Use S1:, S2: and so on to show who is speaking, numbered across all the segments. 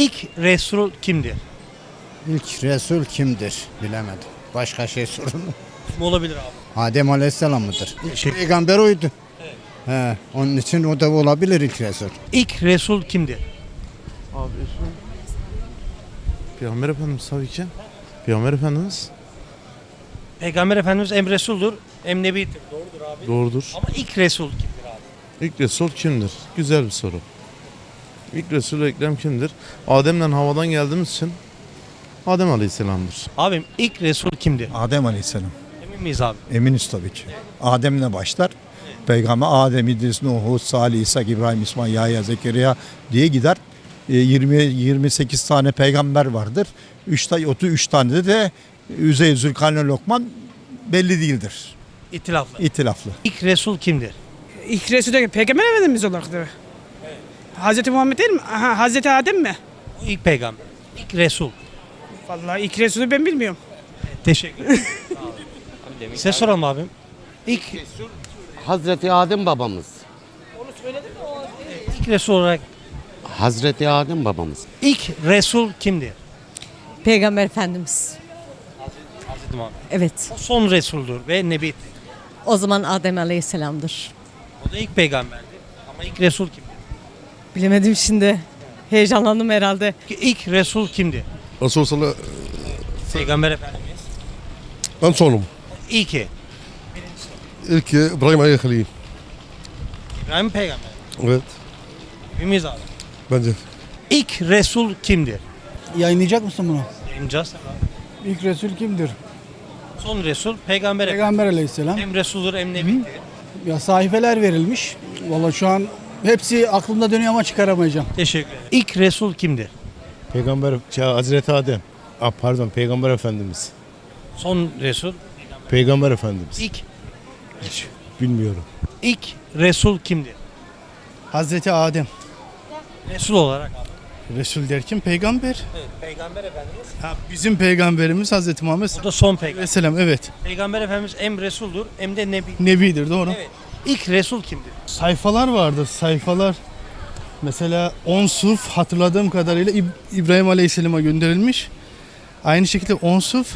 S1: İlk Resul kimdir?
S2: İlk Resul kimdir? Bilemedim. Başka şey sorun.
S1: Kim olabilir abi?
S2: Adem Aleyhisselam mıdır? İlk
S1: Teşekkür-
S2: peygamber oydu. He, onun için o da olabilir ilk Resul.
S1: İlk Resul kimdir?
S3: Abi Resul. Peygamber Efendimiz tabii ki. Peygamber Efendimiz
S1: Peygamber Efendimiz em Resul'dur, em Nebi'dir. Doğrudur abi.
S3: doğrudur.
S1: Ama ilk Resul kimdir abi?
S3: İlk Resul kimdir? Güzel bir soru. İlk Resul Ekrem kimdir? Adem'den havadan geldiğimiz için Adem Aleyhisselam'dır.
S1: Abim ilk Resul kimdir?
S4: Adem Aleyhisselam.
S1: Emin miyiz abi?
S4: Eminiz tabii ki. Adem'le başlar. Peygamber Adem, İdris, Nuh, Hud, Salih, İsa, İbrahim, İsmail, Yahya, Zekeriya diye gider. E, 20 28 tane peygamber vardır. 3 tane 33 tane de de Üzeyir, Zülkarneyn, Lokman belli değildir.
S1: İtilaflı.
S4: İtilaflı.
S1: İlk Resul kimdir?
S5: İlk Resul'de Peygamber Efendimiz olarak değil mi? Hazreti Muhammed değil mi? Aha, Hazreti Adem mi?
S1: O ilk peygamber. İlk Resul.
S5: Vallahi ilk Resul'ü ben bilmiyorum.
S1: Teşekkür ederim. Size soralım abim. İlk,
S6: Hazreti Adem babamız.
S1: ilk Resul olarak
S6: Hazreti Adem babamız.
S1: ilk Resul kimdir?
S7: Peygamber Efendimiz.
S1: Hazreti Muhammed.
S7: Evet.
S1: O son Resul'dur ve Nebi'dir.
S7: O zaman Adem Aleyhisselam'dır.
S1: O da ilk peygamberdi. Ama ilk Resul kimdir?
S7: Bilemedim şimdi. Heyecanlandım herhalde.
S1: İlk Resul kimdir?
S8: Resul sallallahu
S1: Peygamber Efendimiz.
S8: Ben sonum.
S1: İlki.
S8: İlk İbrahim Ali Halil.
S1: İbrahim peygamber.
S8: Evet.
S1: Hepimiz abi.
S8: Bence.
S1: İlk Resul kimdir?
S9: Yayınlayacak mısın bunu?
S1: Yayınlayacağız.
S9: İlk Resul kimdir?
S1: Son Resul peygamber Efendimiz.
S9: Peygamber aleyhisselam.
S1: Hem Resul'dur hem Nebi'dir.
S9: Ya sahifeler verilmiş. Valla şu an hepsi aklımda dönüyor ama çıkaramayacağım.
S1: Teşekkür ederim. İlk Resul kimdir?
S10: Peygamber şey, Hazreti Adem. Ah, pardon Peygamber Efendimiz.
S1: Son Resul.
S10: Peygamber Efendimiz.
S1: İlk,
S10: Bilmiyorum.
S1: ilk Resul kimdir?
S9: Hazreti Adem.
S1: Resul olarak abi.
S9: Resul derken peygamber.
S1: Evet, peygamber Efendimiz.
S9: Ha, bizim peygamberimiz Hazreti Muhammed
S1: O da son peygamber.
S9: Aleyhisselam. Evet.
S1: Peygamber Efendimiz hem Resul'dur hem de Nebi.
S9: Nebidir doğru.
S1: Evet. İlk Resul kimdir?
S9: Sayfalar vardır sayfalar. Mesela 10 suf hatırladığım kadarıyla İb- İbrahim Aleyhisselam'a gönderilmiş. Aynı şekilde 10 suf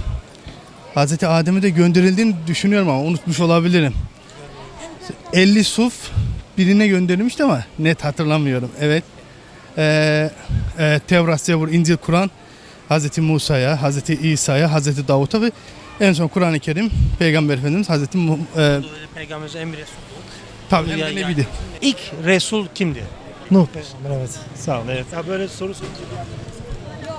S9: Hazreti Adem'e de gönderildiğini düşünüyorum ama unutmuş olabilirim. 50 suf birine gönderilmişti ama net hatırlamıyorum. Evet. Ee, e, Tevrat, Zebur, İncil, Kur'an Hazreti Musa'ya, Hazreti İsa'ya, Hazreti Davut'a ve en son Kur'an-ı Kerim Peygamber Efendimiz Hazreti Mu- e,
S1: Peygamberimiz hem Resul'dur.
S9: tabii de
S1: Yani-. İlk Resul kimdir?
S9: Nuh peygamber evet. Sağ ol evet.
S1: Ya böyle soru sorunca